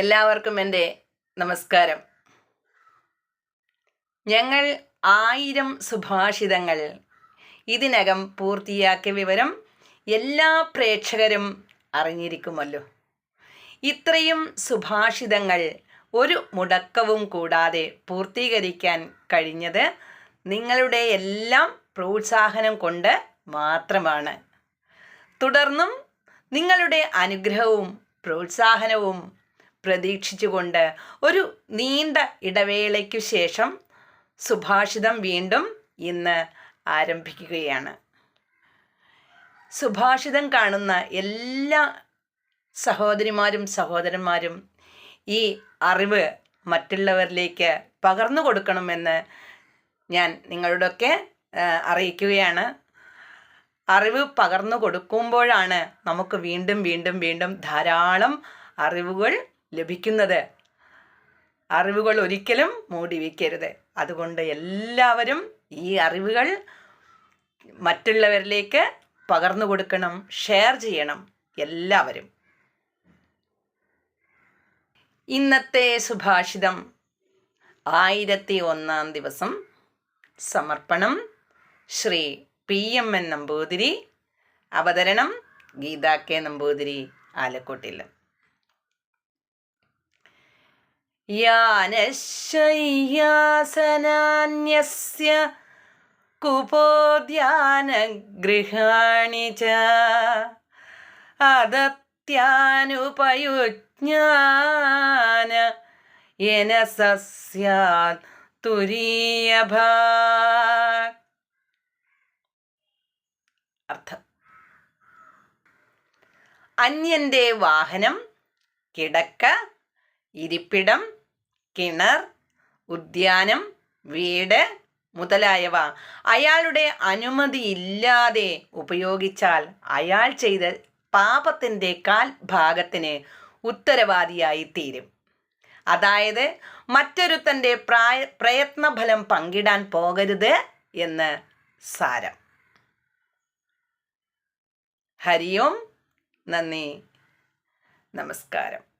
എല്ലാവർക്കും എന്റെ നമസ്കാരം. ഞങ്ങൾ ആയിരം സുഭാഷിതങ്ങൾ ഇതിനകം പൂർത്തിയാക്കിയ വിവരം എല്ലാ പ്രേക്ഷകരും അറിഞ്ഞിരിക്കുമല്ലോ. ഇത്രയും സുഭാഷിതങ്ങൾ ഒരു മുടക്കവും കൂടാതെ പൂർത്തീകരിക്കാൻ കഴിഞ്ഞത് നിങ്ങളുടെ എല്ലാം പ്രോത്സാഹനം കൊണ്ട് മാത്രമാണ്. തുടർന്നും നിങ്ങളുടെ അനുഗ്രഹവും പ്രോത്സാഹനവും പ്രതീക്ഷിച്ചുകൊണ്ട് ഒരു നീണ്ട ഇടവേളയ്ക്കു ശേഷം സുഭാഷിതം വീണ്ടും ഇന്ന് ആരംഭിക്കുകയാണ്. സുഭാഷിതം കാണുന്ന എല്ലാ സഹോദരിമാരും സഹോദരന്മാരും ഈ അറിവ് മറ്റുള്ളവരിലേക്ക് പകർന്നു കൊടുക്കണമെന്ന് ഞാൻ നിങ്ങളോടൊക്കെ അറിയിക്കുകയാണ്. അറിവ് പകർന്നു കൊടുക്കുമ്പോഴാണ് നമുക്ക് വീണ്ടും വീണ്ടും വീണ്ടും ധാരാളം അറിവുകൾ ലഭിക്കുന്നത്. അറിവുകൾ ഒരിക്കലും മൂടി വയ്ക്കരുത് അതുകൊണ്ട് എല്ലാവരും ഈ അറിവുകൾ മറ്റുള്ളവരിലേക്ക് പകർന്നു കൊടുക്കണം ഷെയർ ചെയ്യണം എല്ലാവരും. ഇന്നത്തെ സുഭാഷിതം ആയിരത്തി ഒന്നാം ദിവസം സമർപ്പണം Sri P M N Namboothiri അവതരണം ഗീതാ കെ നമ്പൂതിരി ആലക്കോട്ടിൽ യാനശയ്യാസനാന്യസ്യ കുപോദ്യാനഗൃഹാണി ച. അതത്യാനുപയുജ്ഞാന യന സസ്യാത് അർത്ഥം. അന്യന്റെ വാഹനം കിടക്ക ഇരിപ്പിടം കിണർ ഉദ്യാനം വീട് മുതലായവ. അയാളുടെ അനുമതി ഇല്ലാതെ ഉപയോഗിച്ചാൽ അയാൾ ചെയ്ത പാപത്തിന്റെ കാൽ ഭാഗത്തിന് ഉത്തരവാദിയായി തീരും അതായത് മറ്റൊരുത്തന്റെ പ്രായ പ്രയത്നഫലം പങ്കിടാൻ പോകരുത് എന്ന് സാരം. ഹരിയോം നന്ദി. നമസ്കാരം.